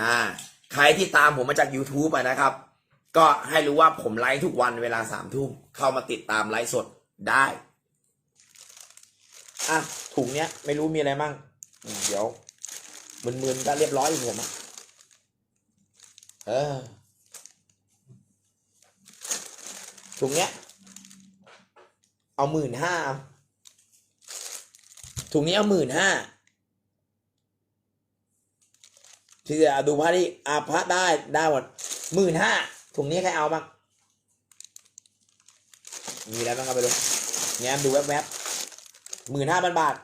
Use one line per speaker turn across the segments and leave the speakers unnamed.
อ่าใครที่ตามผมมาจาก YouTube อะนะครับ ก็ให้รู้ว่าผมไลฟ์ทุกวันเวลาสามทุ่มเข้ามาติดตามไลฟ์สดได้อะถุงเนี้ยไม่รู้มีอะไรมั่งเดี๋ยวมึนๆก็เรียบร้อยอยู่ผมอะเออถุงเนี้ย เอาหมื่นห้าถุงนี้เอาหมื่นห้า ที่จะดูพระที่อาพระได้ได้หมดหมื่นห้าถุงนี้ใครเอาบ้างมีอะไรบ้างครับไปดูแง้มดูแวบๆหมื่นห้าพันบาท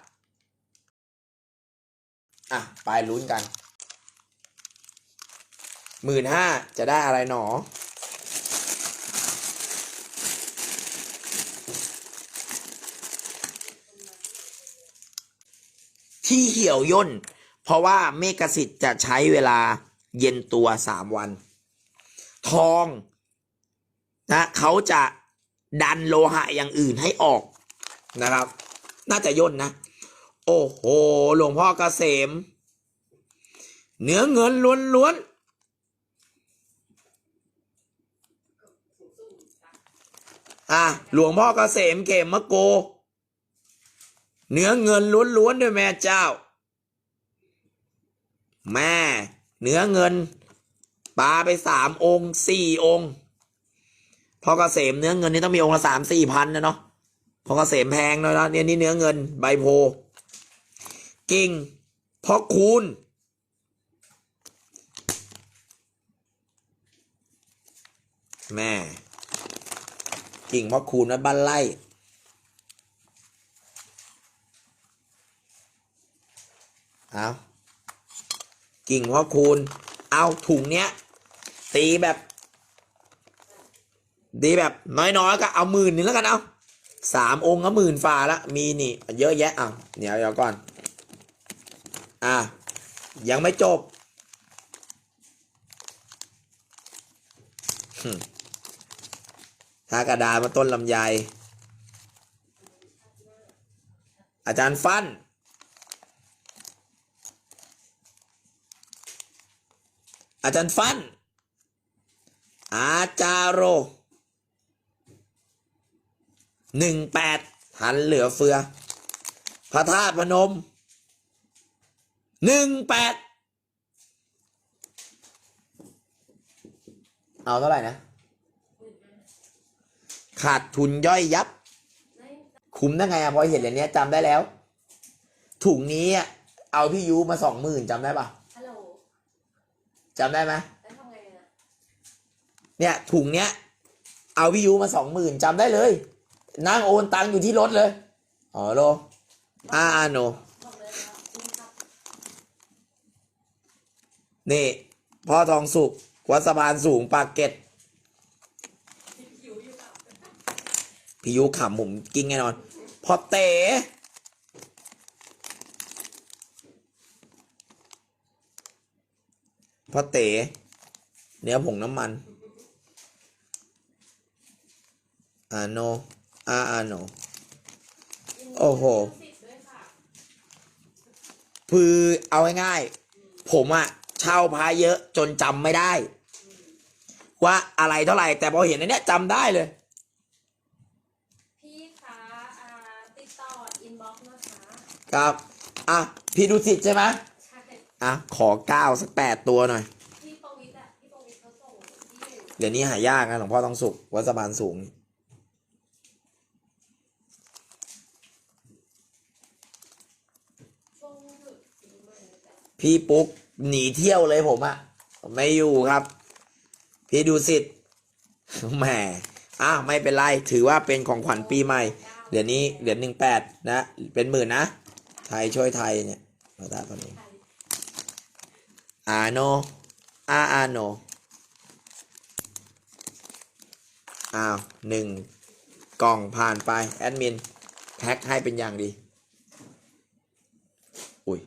อะ ไปลุ้นกันหมื่นห้าจะได้อะไรหนอ ที่เหี่ยวย่น เพราะว่าเมกสิทธิ์จะใช้เวลาเย็นตัวสามวัน ทองนะเขาจะดันโลหะอย่างอื่นให้ออกนะครับ น่าจะย่นนะ โอ้โห หลวงพ่อเกษม เนื้อเงินล้วนๆอะหลวงพ่อเกษมเกมมะโก เนื้อเงินล้วนๆด้วยแม่เจ้า แม่เนื้อเงินปลาไปสามองค์สี่องค์พอกเกษมเนื้อเงินนี่ต้องมีองค์ละสามสี่พันนะเนาะพอกเกษมแพงเลยนะเนี่ยนี่เนื้อเงินใบโพกิ่งพอคูณแม่กิ่งพอคูณนะบ้านไร่เอา กิ่งพ่อคูณ เอาถุงเนี้ย ตีแบบตีแบบน้อยๆก็เอาหมื่นนึงแล้วกันเอาสามองค์ก็หมื่นฝ่าละมีนี่ เยอะแยะเอาเดี๋ยวเดี๋ยวก่อน อะยังไม่จบหึทากระดาษมาต้นลำไย อาจารย์ฟัน อาจารย์ฟัน อาจารโรหนึ่งแปดหันเหลือเฟือ พระธาตุพนมหนึ่งแปดเอาเท่าไหร่นะ ขาดทุนย่อยยับ คุ้มได้ไงอะพอเห็นเหรียญเนี้ยจำได้แล้ว ถุงนี้อะเอาพี่ยูมาสองหมื่นจำได้ปะ จำได้ไหม
แล้วทำไงนะ
เนี่ยถุงเนี้ย เอาพี่ยูมาสองหมื่นจำได้เลย นั่งโอนตังค์อยู่ที่รถเลย อ๋อโลอ่าอ่าโน
บอกเลยว่าคุณครับ
นี่ พ่อทองสุกวัดสะพานสูงปากเกร็ด
หิวอยู่กับ
พี่ยูขำผมกินแน่นอน พอเต๋ พอเต๋เนื้อผงน้ำมัน อ่าโนอ่าอ่าโน โอ้โห
สิทธิ์ด้วยค่ะ
คือเอาง่ายๆผมอะเช่าพระเยอะจนจำไม่ได้ ว่าอะไรเท่าไหร่ แต่พอเห็นอันเนี้ยจำได้เลย
พี่คะอ่าติดต่ออินบ็อกซ์นะคะ
ครับ อะ พี่ดูสิทธิ์ใช่ไหม
ใช่
อะขอเก้าสักแปดตัวหน่อย
พี่ประวิตรอะพี่ประวิตรเขาส่งที่
เดี๋ยวนี้หายากนะหลวงพ่อต้องสุกวัดสะพานสูง
ช่วงหยุดปีใหม่แต่
พี่ปุ๊กหนีเที่ยวเลยผมอะไม่อยู่ครับ พี่ดูสิทธ์แหมอะไม่เป็นไร ถือว่าเป็นของขวัญปีใหม่ เดี๋ยวนี้เหรียญหนึ่งแปดนะ เป็นหมื่นนะ ไทยช่วยไทยเนี่ยพระธาตุพนม
ไทย
อาโนอา อาโนอ้าวหนึ่งกล่องผ่านไป แอดมิน แพ็คให้เป็นอย่างดี อุ้ย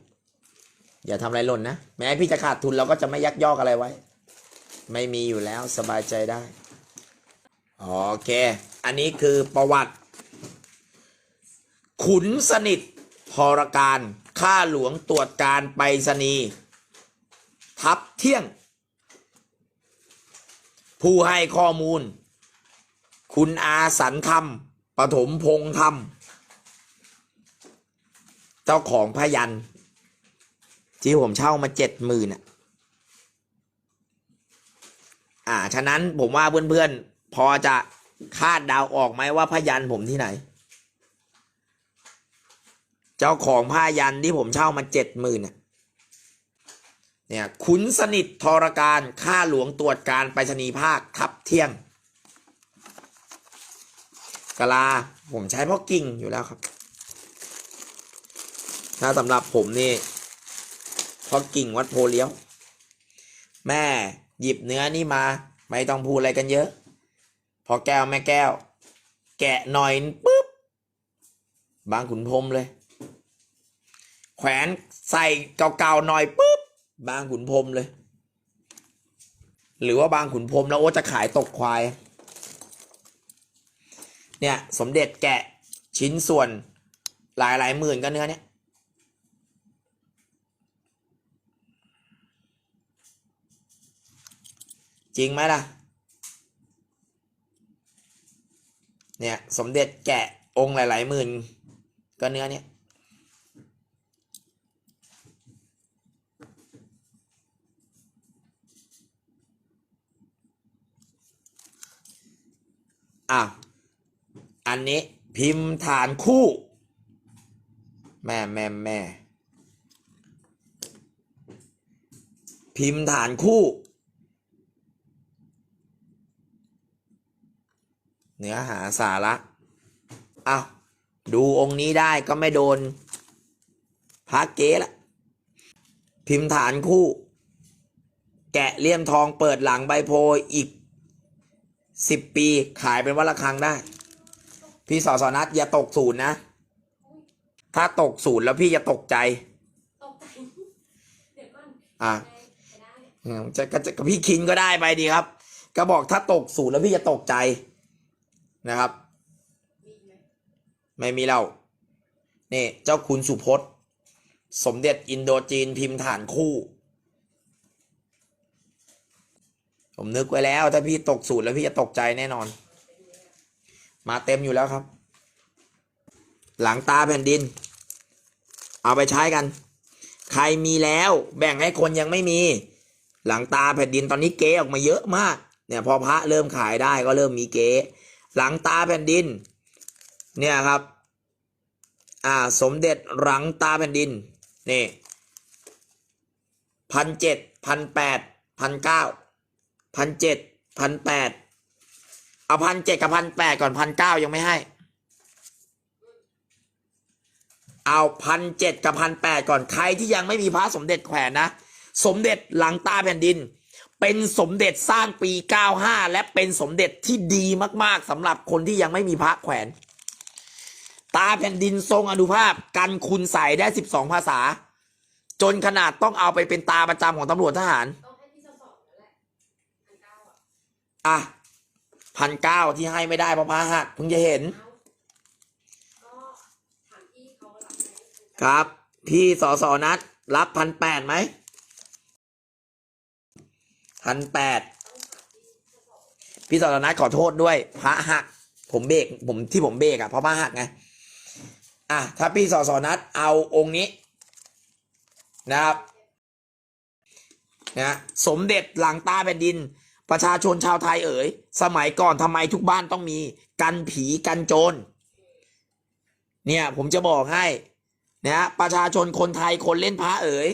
อย่าทำอะไรหล่นนะ แม้พี่จะขาดทุนเราก็จะไม่ยักยอกอะไรไว้ ไม่มีอยู่แล้วสบายใจได้ โอเค อันนี้คือประวัติ ขุนสนิทพรการข้าหลวงตรวจการไปรษณีย์ ทับเที่ยง ผู้ให้ข้อมูล คุณอาสันธรรมปฐมพงษ์ธรรมเจ้าของพยัน ที่ผมเช่ามาเจ็ดหมื่นอะอ่า ฉะนั้นผมว่าเพื่อนๆ พอจะคาดดาวออกไหมว่าพยันผมที่ไหน เจ้าของผ้ายันที่ผมเช่ามาเจ็ดหมื่นเนี่ย เนี่ยขุนสนิททรการข้าหลวงตรวจการไปรษณีย์ภาคทับเที่ยงกะลาผมใช้พอกิ่งอยู่แล้วครับ ถ้าสำหรับผมนี่พอกิ่งวัดโพเลี้ยว แม่หยิบเนื้อนี่มา ไม่ต้องพูดอะไรกันเยอะ พอแก้วแม่แก้ว แกะหน่อยปุ๊บบางขุนพรหมเลย แขวนใส่เก่าๆหน่อยปุ๊บ บางขุนพรมเลย หรือว่าบางขุนพรมแล้วโอ้จะขายตกควาย เนี่ย สมเด็จแกะชิ้นส่วนหลายหลายหมื่นก็เนื้อเนี่ยจริงไหมล่ะ เนี่ย สมเด็จแกะองค์หลาย ๆ หมื่น ก็เนื้อเนี่ย อะ อันนี้พิมพ์ฐานคู่ แม่แม่แม่พิมพ์ฐานคู่ เนื้อหาสาระอ้าวดูองค์นี้ได้ก็ไม่โดนพระเก๊ละ พิมพ์ฐานคู่ แกะเลี่ยมทองเปิดหลังใบโพอีก สิบปีขายเป็นวัดละครังได้ พี่สอสอนัทอย่าตกศูนย์นะ ถ้าตกศูนย์แล้วพี่จะตกใจ
ตกใจ เดี๋ยวก่อน
อะ
ไปได้
อืมจะก็จะก็พี่คินก็ได้ไปดีครับ ก็บอกถ้าตกศูนย์แล้วพี่จะตกใจนะครับ
มีไหม
ไม่มีเรานี่เจ้าคุณสุพจน์ สมเด็จอินโดจีนพิมพ์ฐานคู่ ผมนึกไว้แล้ว ถ้าพี่ตกสูตรแล้วพี่จะตกใจแน่นอน มาเต็มอยู่แล้วครับ หลังตาแผ่นดิน เอาไปใช้กัน ใครมีแล้วแบ่งให้คนยังไม่มี หลังตาแผ่นดินตอนนี้เก๊ออกมาเยอะมาก เนี่ยพอพระเริ่มขายได้ก็เริ่มมีเก๊หลังตาแผ่นดิน เนี่ยครับ อ่าสมเด็จหลังตาแผ่นดินนี่พันเจ็ดพันแปดพันเก้า พันเจ็ดพันแปดเอาพันเจ็ดกับพันแปดก่อนพันเก้ายังไม่ให้ เอาพันเจ็ดกับพันแปดก่อนใครที่ยังไม่มีพระสมเด็จแขวนนะ สมเด็จหลังตาแผ่นดิน เป็นสมเด็จสร้างปี 95 และเป็นสมเด็จที่ดีมากๆสำหรับคนที่ยังไม่มีพระแขวน ตาแผ่นดินทรงอนุภาพกันคุณใส่ได้ 12 ภาษา จนขนาดต้องเอาไปเป็นตาประจำของตำรวจทหาร
อะพันเก้า
ที่ให้ไม่ได้เพราะพระหักเพิ่งจะเห็น ครับ พี่สอสอนัด รับพันแปดไหมพันแปด
พี่สอ
สอนัดขอโทษด้วย พระหัก ผมเบรกผมที่ผมเบรกอะเพราะพระหักไงอะถ้าพี่สอสอนัดเอาองค์นี้ นะครับนะสมเด็จหลังตาแผ่นดิน ประชาชนชาวไทยเอ๋ย สมัยก่อนทำไมทุกบ้านต้องมี กันผีกันโจร เนี่ยผมจะบอกให้นะประชาชนคนไทยคนเล่นพระเอ๋ย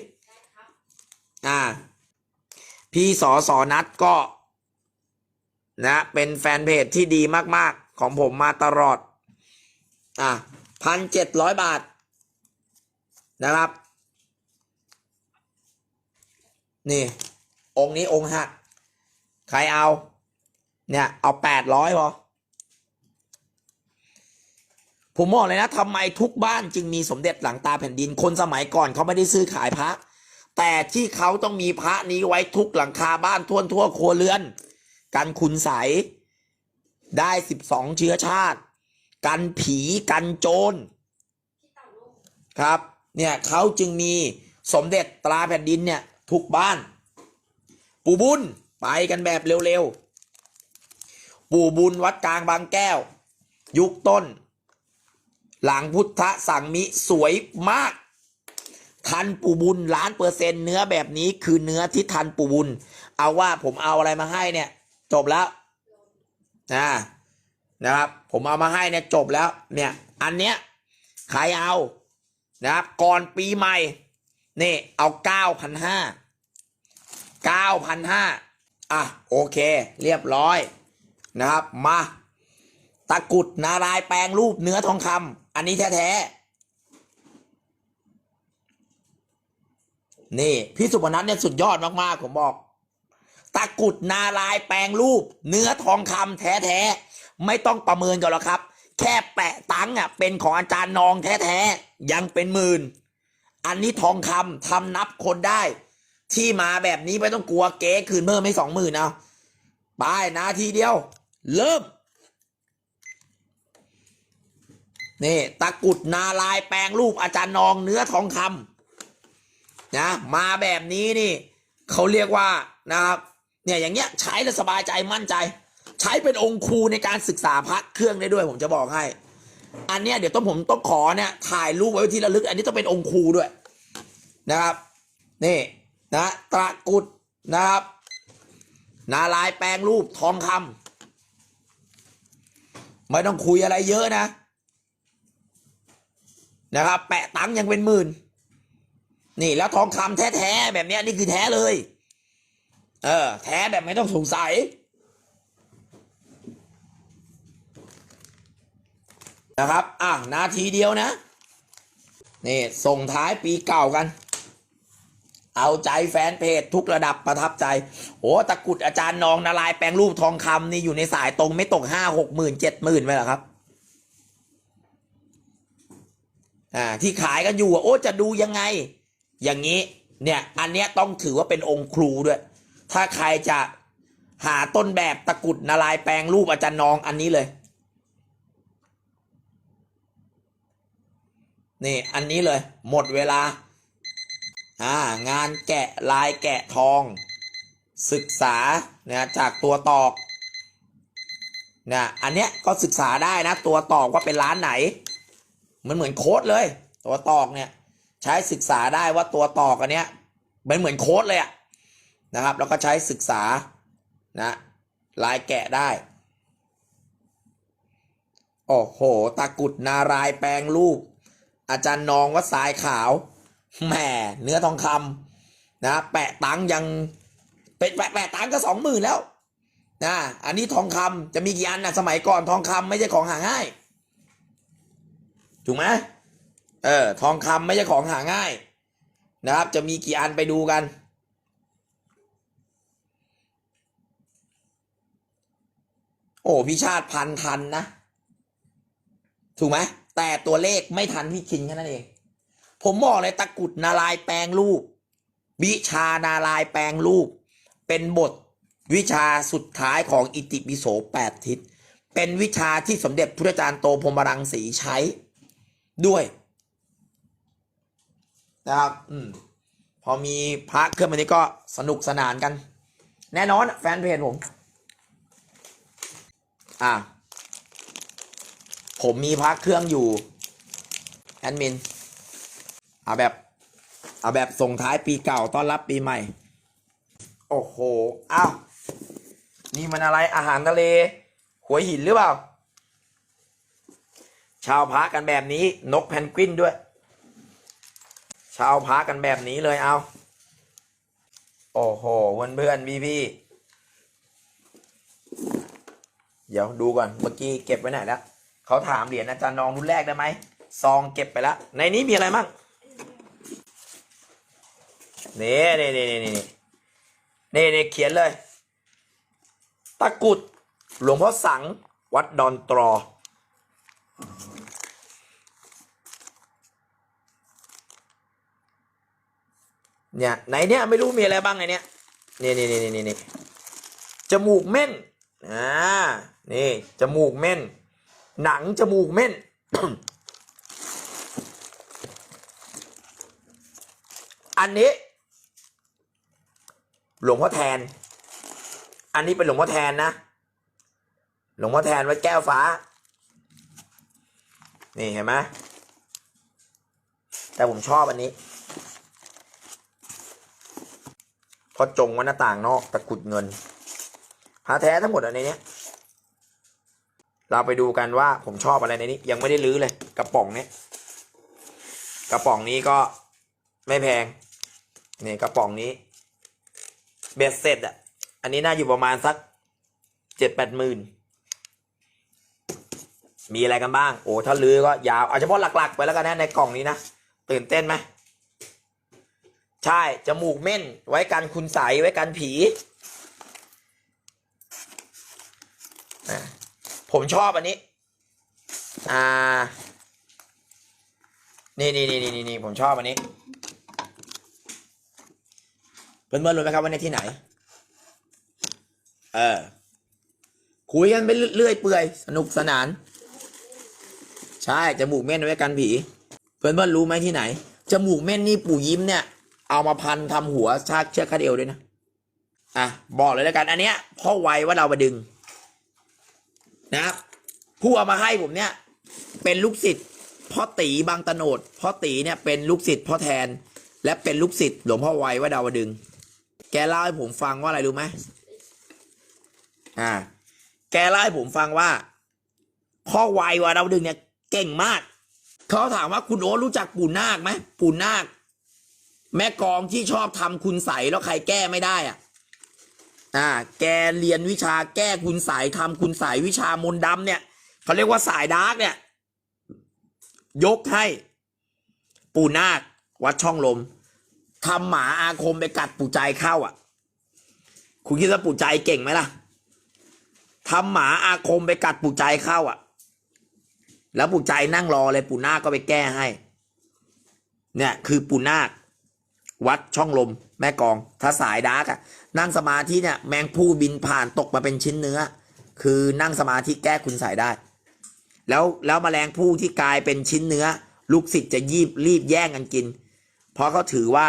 อ่า พี่สอสอนัดก็ นะ เป็นแฟนเพจที่ดีมาก ๆ ของผมมาตลอด อะพันเจ็ดร้อยบาท นะครับ นี่ องค์นี้องค์หัก ใครเอา เนี่ยเอาแปดร้อยพอผมบอกเลยนะทำไมทุกบ้านจึงมีสมเด็จหลังตาแผ่นดินคนสมัยก่อนเขาไม่ได้ซื้อขายพระ แต่ที่เขาต้องมีพระนี้ไว้ทุกหลังคาบ้านทั่วทั่วครัวเรือน กันคุณใสได้สิบสองเชื้อชาติ กันผีกันโจรครับ เนี่ยเขาจึงมีสมเด็จตราแผ่นดินเนี่ยทุกบ้าน ปู่บุญ ไปกันแบบเร็วๆ ปู่บุญวัดกลางบางแก้ว ยุคต้น หลังพุทธสังมิสวยมาก ทันปู่บุญล้านเปอร์เซ็นต์เนื้อแบบนี้คือเนื้อที่ทันปู่บุญ เอาว่าผมเอาอะไรมาให้เนี่ย จบแล้วนะนะครับ ผมเอามาให้เนี่ยจบแล้วเนี่ย อันเนี้ยใครเอานะครับ ก่อนปีใหม่ นี่ เอาเก้าพันห้าเก้าพันห้า อะโอเค เรียบร้อยนะครับมาตะกุดนารายแปลงรูปเนื้อทองคำอันนี้แท้ๆนี่พี่สุพนัทเนี่ยสุดยอดมากๆผมบอก ตะกุดนารายแปลงรูป เนื้อทองคำแท้ๆไม่ต้องประเมินกันหรอกครับ แค่แปะตังค์อะเป็นของอาจารย์นองแท้ๆยังเป็นหมื่น อันนี้ทองคำทำนับคนได้ ที่มาแบบนี้ไม่ต้องกลัวเก๊คืนเพิ่มไม่สองหมื่นเอาไปนาทีเดียว เริ่ม นี่ตะกุดนาลายแปลงรูปอาจารย์นองเนื้อทองคำนะมาแบบนี้นี่ เขาเรียกว่านะครับเนี่ยอย่างเงี้ยใช้แล้วสบายใจมั่นใจ ใช้เป็นองค์ครูในการศึกษาพระเครื่องได้ด้วยผมจะบอกให้ อันเนี้ยเดี๋ยวต้องผมต้องขอเนี่ยถ่ายรูปไว้ที่ระลึก อันนี้ต้องเป็นองค์ครูด้วยนะครับ นี่ นะตะกุดนะครับ นาลายแปลงรูปทองคำไม่ต้องคุยอะไรเยอะนะ นะครับ แปะตังยังเป็นหมื่น นี่แล้วทองคำแท้ๆแบบนี้นี่คือแท้เลย เออ แท้แบบไม่ต้องสงสัยนะครับ อะ นาทีเดียวนะ นี่ ส่งท้ายปีเก่ากัน เอาใจแฟนเพจทุกระดับประทับใจโอ้ตะกุดอาจารย์นองนาลายแปลงรูปทองคำนี่อยู่ในสายตรงไม่ตกห้าหกหมื่นเจ็ดหมื่นไหมล่ะครับอ่าที่ขายกันอยู่โอ้จะดูยังไง อย่างนี้เนี่ยอันเนี้ยต้องถือว่าเป็นองค์ครูด้วย ถ้าใครจะหาต้นแบบตะกุดนาลายแปลงรูปอาจารย์นองอันนี้เลยนี่อันนี้เลย หมดเวลา อ่างานแกะลายแกะทอง ศึกษานะจากตัวตอกนะอันเนี้ยก็ศึกษาได้นะ ตัวตอกว่าเป็นร้านไหน มันเหมือนโค้ดเลย ตัวตอกเนี่ยใช้ศึกษาได้ว่าตัวตอกอันเนี้ยมันเหมือนโค้ดเลยอะนะครับ แล้วก็ใช้ศึกษานะลายแกะได้โอ้โหตะกุดนารายแปลงรูป อาจารย์นองว่าทรายขาว แหมเนื้อทองคำนะแปะตังยังเป็นแปะแปะตังก็สองหมื่นแล้วนะอันนี้ทองคำจะมีกี่อันนะสมัยก่อนทองคำไม่ใช่ของหาง่าย ถูกไหมเออทองคำไม่ใช่ของหาง่าย นะครับ จะมีกี่อันไปดูกันโอ้พี่ชาติพันทันนะ ถูกไหมแต่ตัวเลขไม่ทันพี่คินแค่นั้นเอง ผมบอกเลยตะกุดนารายแปลงรูป วิชานารายแปลงรูป เป็นบทวิชาสุดท้ายของอิติปิโสแปดทิศ เป็นวิชาที่สมเด็จพระอาจารย์โตพรมรังสีใช้ด้วยนะครับอืมพอมีพระเครื่องแบบนี้ก็สนุกสนานกัน แน่นอนแฟนเพจผม อะผมมีพระเครื่องอยู่แอดมิน เอาแบบ เอาแบบส่งท้ายปีเก่าต้อนรับปีใหม่ โอ้โหอ้าวนี่มันอะไรอาหารทะเล หัวหินหรือเปล่า ชาวพระกันแบบนี้ นกแพนกวินด้วย ชาวพระกันแบบนี้เลยเอา โอ้โหเพื่อนเพื่อนพี่พี่ๆเดี๋ยวดูก่อนเมื่อกี้เก็บไว้ไหนแล้วเขาถามเหรียญอาจารย์นองรุ่นแรกได้ไหมซองเก็บไปแล้วในนี้มีอะไรมั่ง นี่นี่นี่นี่นี่นี่นี่เขียนเลย ตะกุดหลวงพ่อสังวัดดอนตรอ เนี่ยไหนเนี่ยไม่รู้มีอะไรบ้างไงเนี่ยนี่นี่นี่นี่นี่จมูกเม่นอ่านี่จมูกเม่น หนังจมูกเม่นอันนี้ หลวงพ่อแทน อันนี้เป็นหลวงพ่อแทนนะ หลวงพ่อแทนไว้แก้วฟ้า นี่เห็นไหมแต่ผมชอบอันนี้เพอจงว่าหน้าต่างนอกตะกุดเงินหาแท้ทั้งหมดอันในนี้เราไปดูกันว่าผมชอบอะไรในนี้ ยังไม่ได้รื้อเลย กระป๋องเนี้ยกระป๋องนี้ก็ไม่แพงนี่กระป๋องนี้ เบ็ดเสร็จอะ อันนี้น่าอยู่ประมาณสักเจ็ดแปดหมื่นมีอะไรกันบ้าง โอ้ถ้าลือก็ยาว เอาเฉพาะหลัก ๆ ไปแล้วกันนะในกล่องนี้นะ ตื่นเต้นไหม ใช่ จมูกเม่น ไว้กันคุณใสไว้กันผี ผมชอบอันนี้ อ่า นี่นี่นี่นี่นี่ผมชอบอันนี้ เพื่อนๆรู้ไหมครับว่าในที่ไหน เออ คุยกันไปเรื่อยเปื่อย สนุกสนาน ใช่จมูกเม่นไว้กันผี เพื่อนเพื่อนรู้ไหมที่ไหน จมูกเม่นนี่ปู่ยิ้มเนี่ย เอามาพันทำหัวชากเชือกคาดเอวด้วยนะ อะ บอกเลยแล้วกัน อันเนี้ยพ่อไวว่าเรามาดึง นะครับ ผู้เอามาให้ผมเนี่ย เป็นลูกศิษย์พ่อตีบางตโนดพ่อตีเนี่ยเป็นลูกศิษย์พ่อแทน และเป็นลูกศิษย์หลวงพ่อไวว่าดาวดึง แกเล่าให้ผมฟังว่าอะไรรู้ไหมอ่า แกเล่าให้ผมฟังว่าพ่อไวว่าดาวดึงเนี่ยเก่งมาก เขาถามว่าคุณโอ๊รู้จักปู่นาคไหมปู่นาค แม่กองที่ชอบทำคุณใสแล้วใครแก้ไม่ได้อะ อ่า แกเรียนวิชาแก้คุณใสยทำคุณใสวิชามนต์ดำเนี่ยเขาเรียกว่าสายดาร์กเนี่ย ยกให้ ปู่นาค วัดช่องลม ทำหมาอาคมไปกัดปู่ใจเข้าอะ คุณคิดว่าปู่ใจเก่งไหมล่ะทำหมาอาคมไปกัดปู่ใจเข้าอะ แล้วปู่ใจนั่งรอเลยปู่นาคก็ไปแก้ให้ เนี่ย คือปู่นาควัดช่องลม แม่กอง ถ้าสายดาร์กอะนั่งสมาธิเนี่ยแมงผู้บินผ่านตกมาเป็นชิ้นเนื้อ คือนั่งสมาธิแก้คุณใส่ได้ แล้วแล้วแมลงผู้ที่กลายเป็นชิ้นเนื้อ ลูกศิษย์จะยีบรีบแย่งกันกิน เพราะเขาถือว่า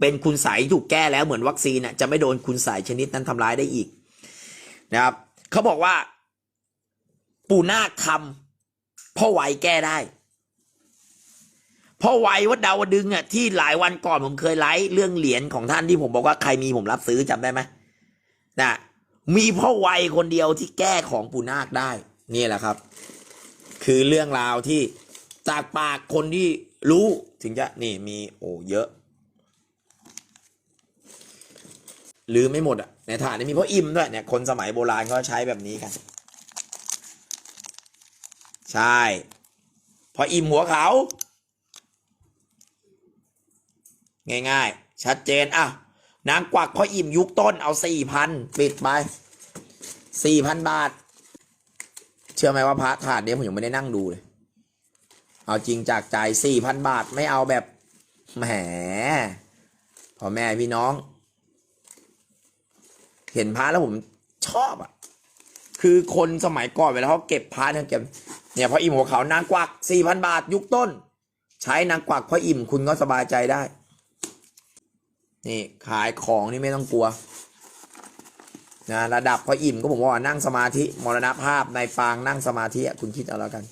เป็นคุณใสยถูกแก้แล้วเหมือนวัคซีนน่ะจะไม่โดนคุณใสยชนิดนั้นทำร้ายได้อีกนะครับเขาบอกว่า ปูนาคทำพ่อไวแก้ได้พ่อไววัดดาวดึงอะที่หลายวันก่อนผมเคยไลฟ์เรื่องเหรียญของท่านที่ผมบอกว่าใครมีผมรับซื้อจำได้ไหมนะมีพ่อไวคนเดียวที่แก้ของปู่นาคได้ นี่แหละครับ คือเรื่องราวที่จากปากคนที่ รู้ถึงจะนี่มีโอ้เยอะลืมไม่หมดอะในฐานนี้มีพ่ออิ่มด้วยเนี่ยคนสมัยโบราณเขาใช้แบบนี้กัน ใช่พออิ่มหัวเขาง่ายๆ ชัดเจนอะนางกวักพออิ่มยุคต้นเอาสี่พันปิดไปสี่พันบาท เชื่อไหมว่าพระถาดเนี้ยผมยังไม่ได้นั่งดูเลย เอาจริงจากใจสี่พันบาทไม่เอาแบบแหมพ่อแม่พี่น้อง เห็นพระแล้วผมชอบอะ คือคนสมัยก่อนเวลาเขาเก็บพระเนี่ยเก็บเนี่ยพออิ่มหัวเขานางกวักสี่พันบาทยุคต้น ใช้นางกวักพออิ่มคุณก็สบายใจได้ นี่ขายของนี่ไม่ต้องกลัวนะระดับพออิ่มก็ผมว่านั่งสมาธิมรณภาพในปางนั่งสมาธิคุณคิดเอาแล้วกัน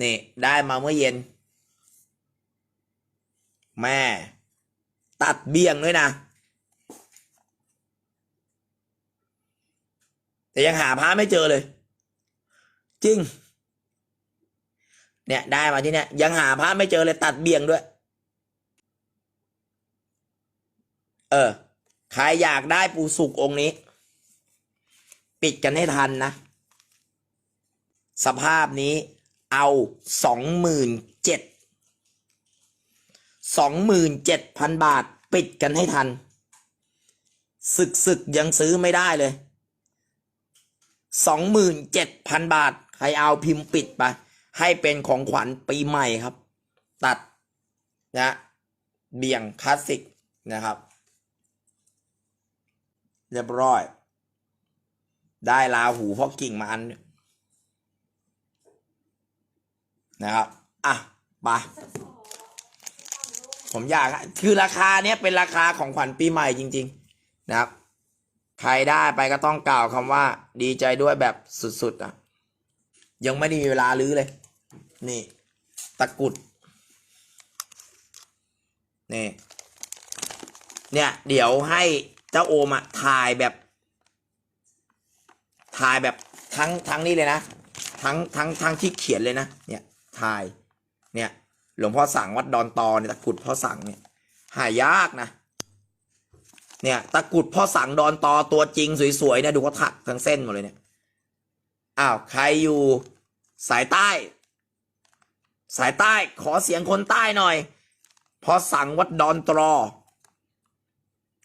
นี่ได้มาเมื่อเย็น แม่ ตัดเบี่ยงด้วยนะ แต่ยังหาพระไม่เจอเลย จริง เนี่ยได้มาที่เนี่ย ยังหาพระไม่เจอเลยตัดเบี่ยงด้วย เออ ใครอยากได้ปูสุกองค์นี้ ปิดกันให้ทันนะ สภาพนี้ เอาสองหมื่นเจ็ดสองหมื่นเจ็ดพันบาทปิดกันให้ทัน ศึกศึกยังซื้อไม่ได้เลยสองหมื่นเจ็ดพันบาท ใครเอาพิมพ์ปิดไป ให้เป็นของขวัญปีใหม่ครับ ตัดนะเบี่ยงคลาสสิกนะครับ เรียบร้อย ได้ลาหูเพราะกิ่งมาอันห นะครับอะไปผมอยากคือราคาเนี้ยเป็นราคาของขวัญปีใหม่จริง ๆ นะครับ ใครได้ไปก็ต้องกล่าวคำว่า ดีใจด้วยแบบสุดๆอะ ยังไม่ได้มีเวลาลื้อเลย นี่ ตะกุด นี่ เนี่ย เดี๋ยวให้เจ้าโอมอะถ่ายแบบ ถ่ายแบบทั้งทั้งนี้เลยนะ ทั้งทั้งทั้งที่เขียนเลยนะ เนี่ย ถ่าย เนี่ย หลวงพ่อสั่งวัดดอนตอเนี่ยตะกรุดพ่อสั่งเนี่ย หายากนะ เนี่ย ตะกรุดพ่อสั่งดอนตอตัวจริงสวยๆเนี่ยดูเขาถักทั้งเส้นหมดเลยเนี่ย อ้าวใครอยู่สายใต้ สายใต้ขอเสียงคนใต้หน่อยพอสั่งวัดดอนตรอ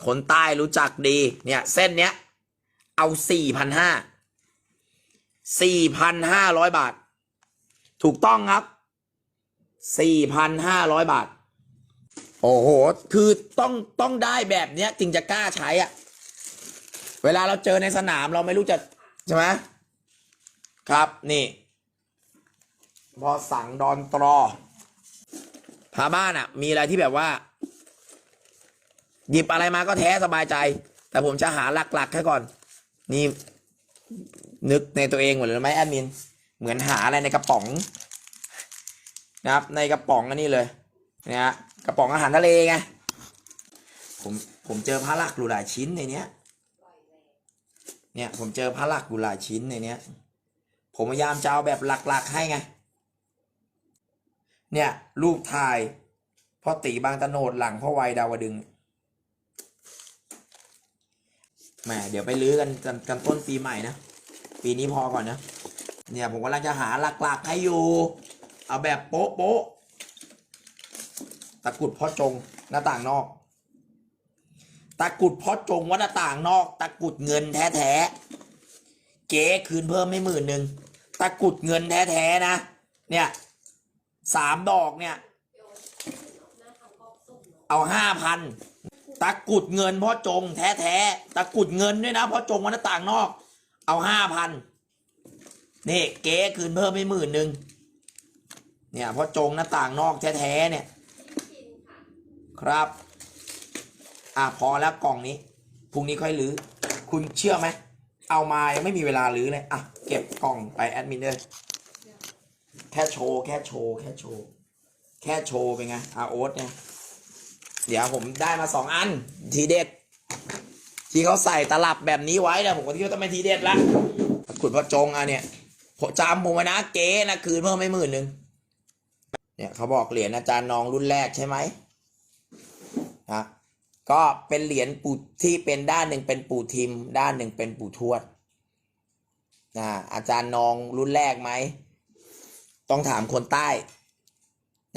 คนใต้รู้จักดี เนี่ย เส้นเนี้ย เอาสี่พันห้าสี่พันห้าร้อยบาท ถูกต้องครับสี่พันห้าร้อยบาท โอ้โห คือต้องต้องได้แบบเนี้ยจึงจะกล้าใช้อะเวลาเราเจอในสนามเราไม่รู้จะใช่ไหมครับนี่ พอสั่งดอนตรอพาบ้านอะ่ะ มีอะไรที่แบบว่า หยิบอะไรมาก็แท้สบายใจ แต่ผมจะหาหลักๆแค่ก่อน นี่นึกในตัวเองหมดเลยไหมแอดมิน เหมือนหาอะไรในกระป๋องนะครับ ในกระป๋องอันนี้เลยนะฮะกระป๋องอาหารทะเลไงผมผมเจอพระหลักอยู่หลายชิ้นในเนี้ยเนี่ยผมเจอพระหลักอยู่หลายชิ้นในเนี้ย ผมพยายามจะเอาแบบหลักๆให้ไง เนี่ยรูปถ่ายพ่อตีบางตะโนดหลังพ่อวัยดาวดึงแหมเดี๋ยวไปลื้อกันกันกันต้นปีใหม่นะ ปีนี้พอก่อนนะ เนี่ยผมกำลังจะหาหลักๆให้อยู่ เอาแบบโป๊ะโป๊ะตะกรุดพ่อจงหน้าต่างนอก ตะกรุดพ่อจงว่าหน้าต่างนอก ตะกรุดเงินแท้ๆเก๋คืนเพิ่มไม่หมื่นหนึ่งตะกรุดเงินแท้ๆนะ เนี่ยสามดอกเนี่ย
เอา
ห้าพันตะกรุดเงินพ่อจงแท้ๆตะกรุดเงินด้วยนะพ่อจงวันต่างนอก เอาห้าพัน นี่เก๋คืนเพิ่มไม่หมื่นหนึ่งเนี่ยเพ่อจงหน้าต่างนอกแท้ๆเนี่ย
ค
รับ อะพอแล้วกล่องนี้พรุ่งนี้ค่อยรื้อคุณเชื่อไหมเอามายังไม่มีเวลารื้อเลยอะเก็บกล่องไปแอดมินเลยแค่โชว์แค่โชว์แค่โชว์แค่โชว์เป็นไงอาโอ๊ตเนี่ยเดี๋ยวผมได้มาสองอันทีเด็ด ที่เขาใส่ตลับแบบนี้ไว้เนี่ยผมก็คิดว่าต้องเป็นทีเด็ดละขุดพระจงอะเนี่ย จำผมไว้นะเก๋นะคืนเพิ่มไม่หมื่นหนึ่งเนี่ยเขาบอกเหรียญอาจารย์นองรุ่นแรกใช่ไหมนะก็เป็นเหรียญปู่ที่เป็นด้านหนึ่งเป็นปู่ทิม ด้านหนึ่งเป็นปู่ทวดนะอาจารย์นองรุ่นแรกไหมต้องถามคนใต้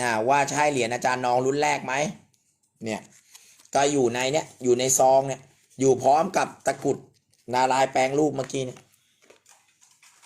นะว่าใช่เหรียญอาจารย์นองรุ่นแรกไหมเนี่ยก็อยู่ในเนี่ยอยู่ในซองเนี่ยอยู่พร้อมกับตะกรุดนารายแปลงรูปเมื่อกี้เนี่ย